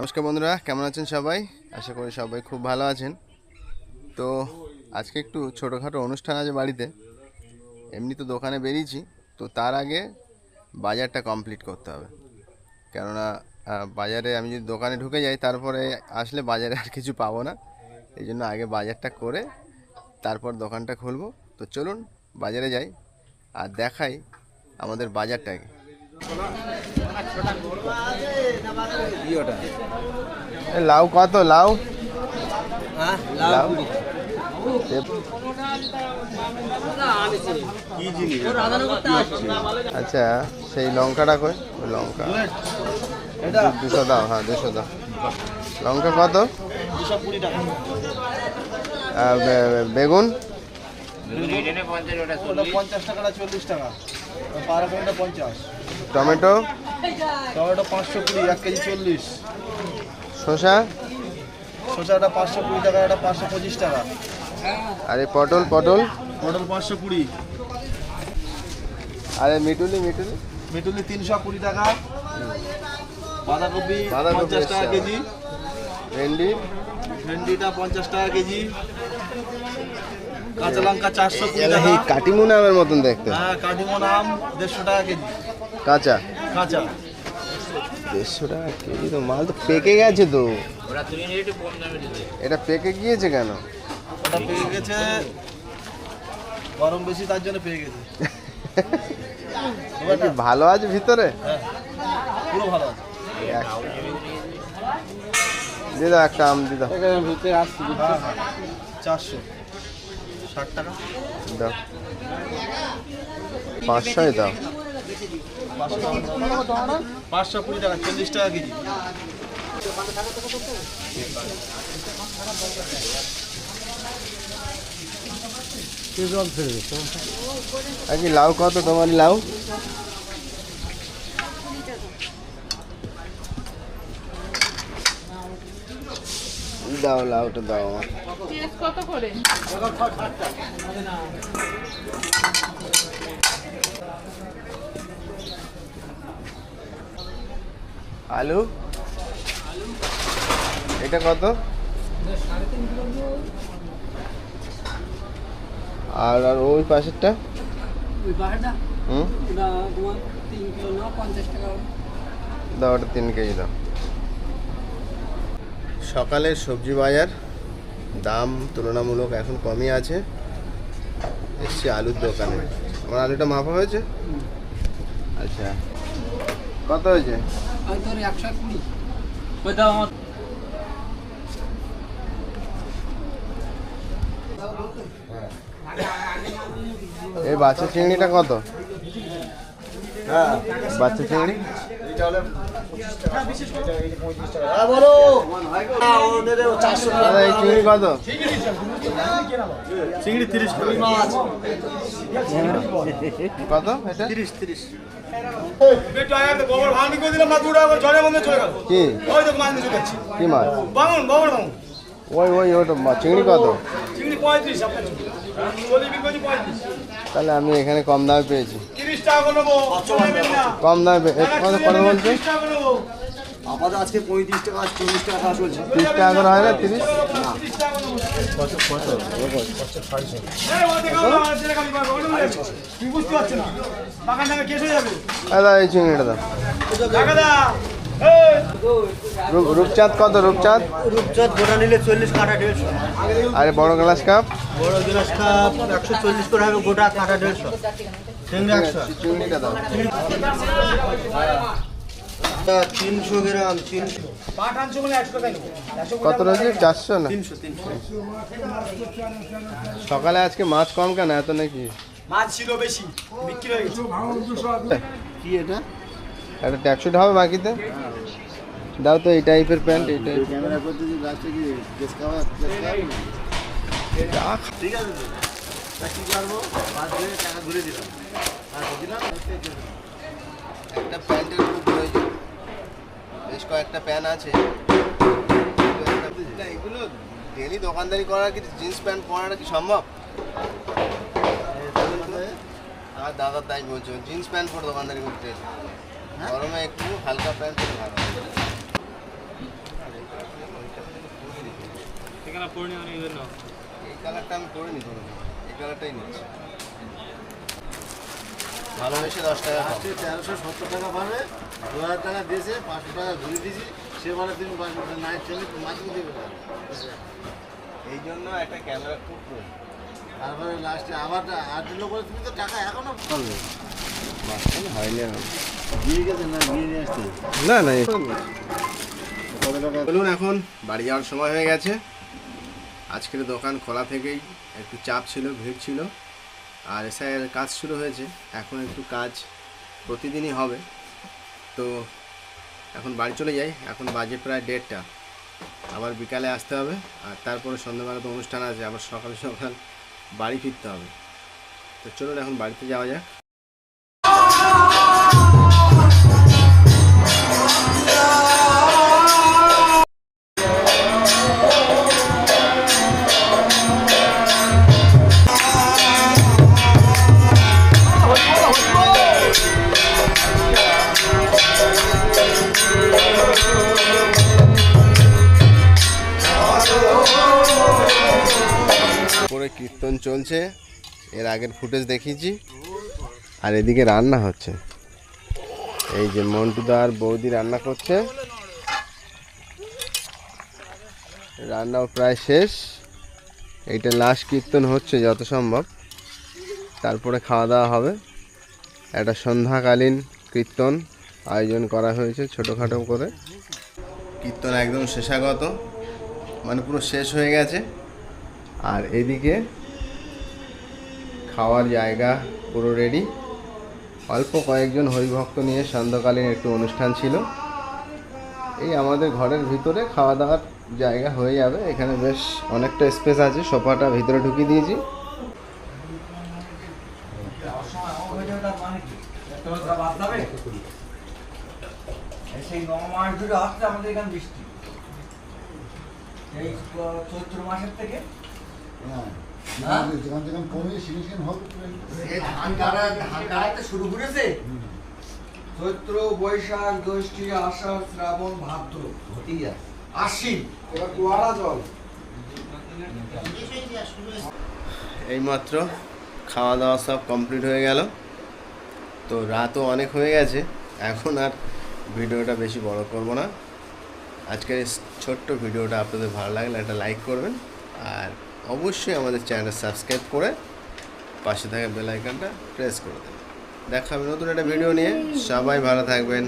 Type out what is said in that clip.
নমস্কার বন্ধুরা, কেমন আছেন সবাই? আশা করি সবাই খুব ভালো আছেন। তো আজকে একটু ছোটোখাটো অনুষ্ঠান আছে বাড়িতে। এমনি তো দোকানে বেরিয়েছি, তো তার আগে বাজারটা কমপ্লিট করতে হবে। কেননা বাজারে আমি যদি দোকানে ঢুকে যাই, তারপরে আসলে বাজারে আর কিছু পাবো না। এই জন্য আগে বাজারটা করে তারপর দোকানটা খুলবো। তো চলুন, বাজারে যাই আর দেখাই আমাদের বাজারটাকে। লাউ কত লাউ? লাউ আচ্ছা সেই লঙ্কাটা কই? লঙ্কা। দুশো দাও হ্যাঁ দুশো দাও। লঙ্কা কত? বেগুন? ওটা পঞ্চাশ টাকাটা চল্লিশ টাকা। পারাকনটা পঞ্চাশ। টমেটো? টমেটো পাঁচশো কুড়ি এক কেজি চল্লিশ। শসা? শসাটা পাঁচশো কুড়ি টাকা এটা পাঁচশো পঁচিশ টাকা। আর এই পটল পটল? পটল পাঁচশো কুড়ি। আরে মিটুলি মিটুলি? মিটুলি তিনশো কুড়ি টাকা। বাঁধাকপি বাঁধাকপি পঞ্চাশ টাকা কেজি। ভেন্ডি? ভেন্ডিটা পঞ্চাশ টাকা কেজি। কাঁচা লঙ্কা চারশো এই কাটিমু নামের মতন দেখতে। হ্যাঁ কাঠিমন আম দেড়শো টাকা কেজি। কাঁচা? কাঁচা। দেড়শো টাকা কেজি তো মাল তো পেকে গেছে তো। এটা পেকে গিয়েছে কেন? ওটা পেয়ে গেছে গরম বেশি তার জন্য পেয়ে গেছে। ভালো আছে ভিতরে? হ্যাঁ পুরো ভালো আছে। দিয়ে একটা আম দিদা দাও। হ্যাঁ হ্যাঁ চারশো। ষাট টাকা দাও পাঁচশোই দাও পাঁচশো কুড়ি টাকা চল্লিশ টাকা কেজি। লাউ কত? তোমার লাউ? দাও লাউটা দাও। আমার কত করে? আলু? এটা কত? আর আর ওই পাশেরটা? দাও ওটা তিন কেজি দাও। সকালের সবজি বাজার দাম তুলনামূলক এখন কমই আছে। এসছি আলুর দোকানে। আমার আলুটা মাপা হয়েছে? আচ্ছা। কত হয়েছে? আমার। এই বাচ্চা চিংড়িটা কত? বাচ্চা চিংড়ি দাদা চিংড়ি কত? চিংড়ি তিরিশ কত তিরিশ তিরিশ। কি? ওই মাছ ওই ওই ওটা চিংড়ি কত? তাহলে আমি এখানে কম দামে পেয়েছি। কম দামে। কত বলছে আজকে পঁয়ত্রিশ টাকা চল্লিশ টাকা চলছে। তিরিশ টাকা করে হয় না তিরিশ? হয়ে দাদা এই চিংড়িটা রূপচাঁদ কত রূপচাঁদ? রূপচাঁদ গোটা নিলে চল্লিশ কাটা দেড়শো। আরে বড় গ্লাস কাপ। বড় গ্লাস কাপ একশো চল্লিশ করে হবে গোটা কাটা দেড়শো। চিংড়িটা দাও। তিনশো গ্রাম তিনশো। মানে কত রয়েছে? চারশো না? সকালে আজকে মাছ কম কেন? এত নাকি? মাছ ছিল বেশি বিক্রি হয়ে গেছে। কি এটা? একটা ট্যাক্সুট হবে বাকিতে? দাও তো এই টাইপের প্যান্ট এই টাইপ ক্যামেরা করতে যে গাছটা কি ঠিক আছে। তো। তা কি করব পাঁচ দিনে টাকা ঘুরে দিলাম। আচ্ছা দিলাম একটা প্যান্টের খুব প্রয়োজন বেশ কয়েকটা প্যান্ট আছে। এগুলো ডেলি দোকানদারি করা কি জিন্স প্যান্ট পরাটা কি সম্ভব? আর দাদা তাই বলছো জিন্স প্যান্ট পরে দোকানদারি করতে এসো। গরমে একটু হালকা প্যান্ট পরে ভালো। এই কালারটা আমি করে নি কোনো এই কালারটাই নিচ্ছি ভালোবেসে দশ টাকা কম। তেরোশো সত্তর টাকা পাবে। দু হাজার টাকা দিয়েছে পাঁচশো টাকা ঘুরে দিয়েছি। সে বলে তুমি নাইট চলে মাঝে দেবে। এই জন্য একটা ক্যামেরা খুব তারপরে লাস্টে আবার আট দিল করে তুমি তো টাকা এখনও পাবে। হয়নি দিয়ে গেছে না গিয়ে নিয়ে আসতে? না না বলুন এখন বাড়ি যাওয়ার সময় হয়ে গেছে। আজকের দোকান খোলা থেকেই একটু চাপ ছিল, ভিড় ছিল। আর এসআইয়ের কাজ শুরু হয়েছে। এখন একটু কাজ প্রতিদিনই হবে। তো এখন বাড়ি চলে যাই। এখন বাজে প্রায় দেড়টা। আবার বিকালে আসতে হবে। আর তারপরে সন্ধ্যাবেলা তো অনুষ্ঠান আছে। আবার সকাল সকাল বাড়ি ফিরতে হবে। তো চলুন এখন বাড়িতে যাওয়া যাক। কীর্তন চলছে। এর আগের ফুটেজ দেখিয়েছি। আর এদিকে রান্না হচ্ছে। এই যে মন্টুদা আর বৌদি রান্না করছে। রান্নাও প্রায় শেষ। এইটা লাস্ট কীর্তন হচ্ছে যত সম্ভব তারপরে খাওয়া দাওয়া হবে। একটা সন্ধ্যাকালীন কীর্তন আয়োজন করা হয়েছে ছোটোখাটো করে। কীর্তন একদম শেষাগত। মানে পুরো শেষ হয়ে গেছে। আর এদিকে খাওয়ার জায়গা পুরো রেডি অল্প কয়েকজন হরিভক্ত নিয়ে সন্ধ্যাকালীন একটু অনুষ্ঠান ছিল। এই আমাদের ঘরের ভিতরে খাওয়া দাওয়ার জায়গা হয়ে যাবে। এখানে বেশ অনেকটা স্পেস আছে, সোফাটা ভিতরে ঢুকিয়ে দিয়েছি। আমাদের এখানে বৃষ্টি। এই চৈত্র মাসের থেকে শুরু করেছে। চৈত্র বৈশাখ জ্যৈষ্ঠী আষাঢ় শ্রাবণ ভাদ্র আশ্বিন এবার জল। এইমাত্র খাওয়া দাওয়া সব কমপ্লিট হয়ে গেল। তো রাতও অনেক হয়ে গেছে। এখন আর ভিডিওটা বেশি বড় করব না। আজকের ছোট্ট ভিডিওটা আপনাদের ভালো লাগলে একটা লাইক করবেন। আর অবশ্যই আমাদের চ্যানেল সাবস্ক্রাইব করে পাশে থাকা বেল আইকনটা প্রেস করে দেবেন। দেখা হবে নতুন একটা ভিডিও নিয়ে। সবাই ভালো থাকবেন।